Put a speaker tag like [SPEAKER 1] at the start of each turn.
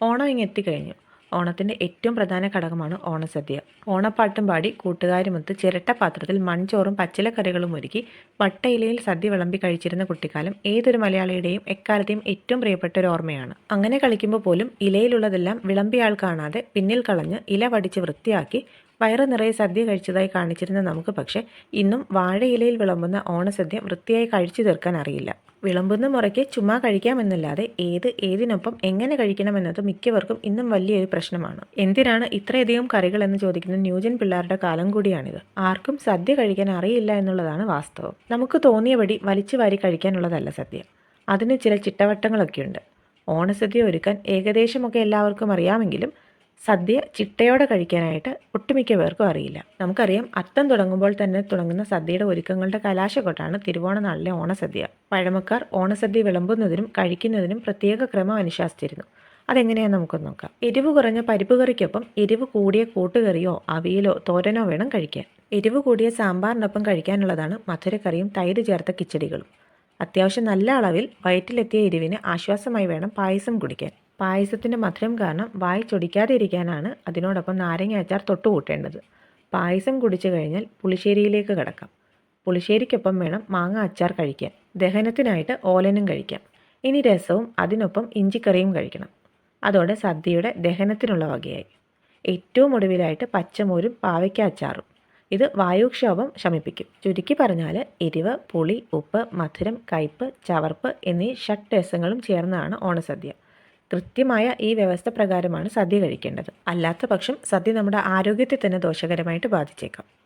[SPEAKER 1] ഓണം ഇങ്ങ് എത്തിക്കഴിഞ്ഞു. ഓണത്തിന്റെ ഏറ്റവും പ്രധാന ഘടകമാണ് ഓണസദ്യ. ഓണപ്പാട്ടും പാടി കൂട്ടുകാരുമൊത്ത് ചിരട്ട പാത്രത്തിൽ മൺചോറും പച്ചിലക്കറികളും ഒരുക്കി വട്ടയിലയിൽ സദ്യ വിളമ്പി കഴിച്ചിരുന്ന കുട്ടിക്കാലം ഏതൊരു മലയാളിയുടെയും എക്കാലത്തെയും ഏറ്റവും പ്രിയപ്പെട്ട ഒരു ഓർമ്മയാണ്. അങ്ങനെ കളിക്കുമ്പോൾ പോലും ഇലയിലുള്ളതെല്ലാം വിളമ്പിയാൾ കാണാതെ പിന്നിൽ കളഞ്ഞ് ഇല വടിച്ച് വൃത്തിയാക്കി വയറ് നിറയെ സദ്യ കഴിച്ചതായി കാണിച്ചിരുന്ന നമുക്ക് പക്ഷേ ഇന്നും വാഴയിലയിൽ വിളമ്പുന്ന ഓണസദ്യ വൃത്തിയായി കഴിച്ചു തീർക്കാൻ അറിയില്ല. വിളമ്പുന്ന മുറയ്ക്ക് ചുമ്മാ കഴിക്കാമെന്നല്ലാതെ ഏത് ഏതിനൊപ്പം എങ്ങനെ കഴിക്കണമെന്നത് മിക്കവർക്കും ഇന്നും വലിയൊരു പ്രശ്നമാണ്. എന്തിനാണ് ഇത്രയധികം കറികൾ എന്ന് ചോദിക്കുന്ന ന്യൂജൻ പിള്ളേരുടെ കാലം കൂടിയാണിത്. ആർക്കും സദ്യ കഴിക്കാൻ അറിയില്ല എന്നുള്ളതാണ് വാസ്തവം. നമുക്ക് തോന്നിയപടി വലിച്ചു വാരി കഴിക്കാനുള്ളതല്ല സദ്യ. അതിന് ചില ചിട്ടവട്ടങ്ങളൊക്കെയുണ്ട്. ഓണസദ്യ ഒരുക്കാൻ ഏകദേശമൊക്കെ എല്ലാവർക്കും അറിയാമെങ്കിലും സദ്യ ചിട്ടയോടെ കഴിക്കാനായിട്ട് ഒട്ടുമിക്ക പേർക്കും അറിയില്ല. നമുക്കറിയാം അത്തം തുടങ്ങുമ്പോൾ തന്നെ തുടങ്ങുന്ന സദ്യയുടെ ഒരുക്കങ്ങളുടെ കലാശക്കൊട്ടാണ് തിരുവോണ നാളിലെ ഓണസദ്യ. പഴമക്കാർ ഓണസദ്യ വിളമ്പുന്നതിനും കഴിക്കുന്നതിനും പ്രത്യേക ക്രമം അനുശാസിച്ചിരുന്നു. അതെങ്ങനെയാണെന്ന് നമുക്കൊന്ന് നോക്കാം. എരിവ് കുറഞ്ഞ പരിപ്പ് കറിക്കൊപ്പം എരിവ് കൂടിയ കൂട്ടുകറിയോ അവിയലോ തോരനോ വേണം കഴിക്കാൻ. എരിവ് കൂടിയ സാമ്പാറിനൊപ്പം കഴിക്കാനുള്ളതാണ് മധുരക്കറിയും തൈര് ചേർത്ത കിച്ചടികളും. അത്യാവശ്യം നല്ല അളവിൽ വയറ്റിലെത്തിയ എരിവിന് ആശ്വാസമായി വേണം പായസം കുടിക്കാൻ. പായസത്തിന്റെ മധുരം കാരണം വായി ചൊടിക്കാതിരിക്കാനാണ് അതിനോടൊപ്പം നാരങ്ങ അച്ചാർ തൊട്ടുകൂട്ടേണ്ടത്. പായസം കുടിച്ചു കഴിഞ്ഞാൽ പുളിശ്ശേരിയിലേക്ക് കിടക്കാം. പുളിശ്ശേരിക്കൊപ്പം വേണം മാങ്ങ അച്ചാർ കഴിക്കാൻ. ദഹനത്തിനായിട്ട് ഓലനും കഴിക്കാം. ഇനി രസവും അതിനൊപ്പം ഇഞ്ചിക്കറിയും കഴിക്കണം. അതോടെ സദ്യയുടെ ദഹനത്തിനുള്ള വകയായി. ഏറ്റവും ഒടുവിലായിട്ട് പച്ചമോരും പാവയ്ക്ക അച്ചാറും. ഇത് വായുക്ഷോഭം ശമിപ്പിക്കും. ചുരുക്കി പറഞ്ഞാൽ എരിവ് പുളി ഉപ്പ് മധുരം കയ്പ് ചവർപ്പ് എന്നീ ഷട്ട് രസങ്ങളും ചേർന്നതാണ് ഓണസദ്യ. കൃത്യമായ ഈ വ്യവസ്ഥ പ്രകാരമാണ് സദ്യ കഴിക്കേണ്ടത്. അല്ലാത്ത പക്ഷം സദ്യ നമ്മുടെ ആരോഗ്യത്തെ തന്നെ ദോഷകരമായിട്ട് ബാധിച്ചേക്കാം.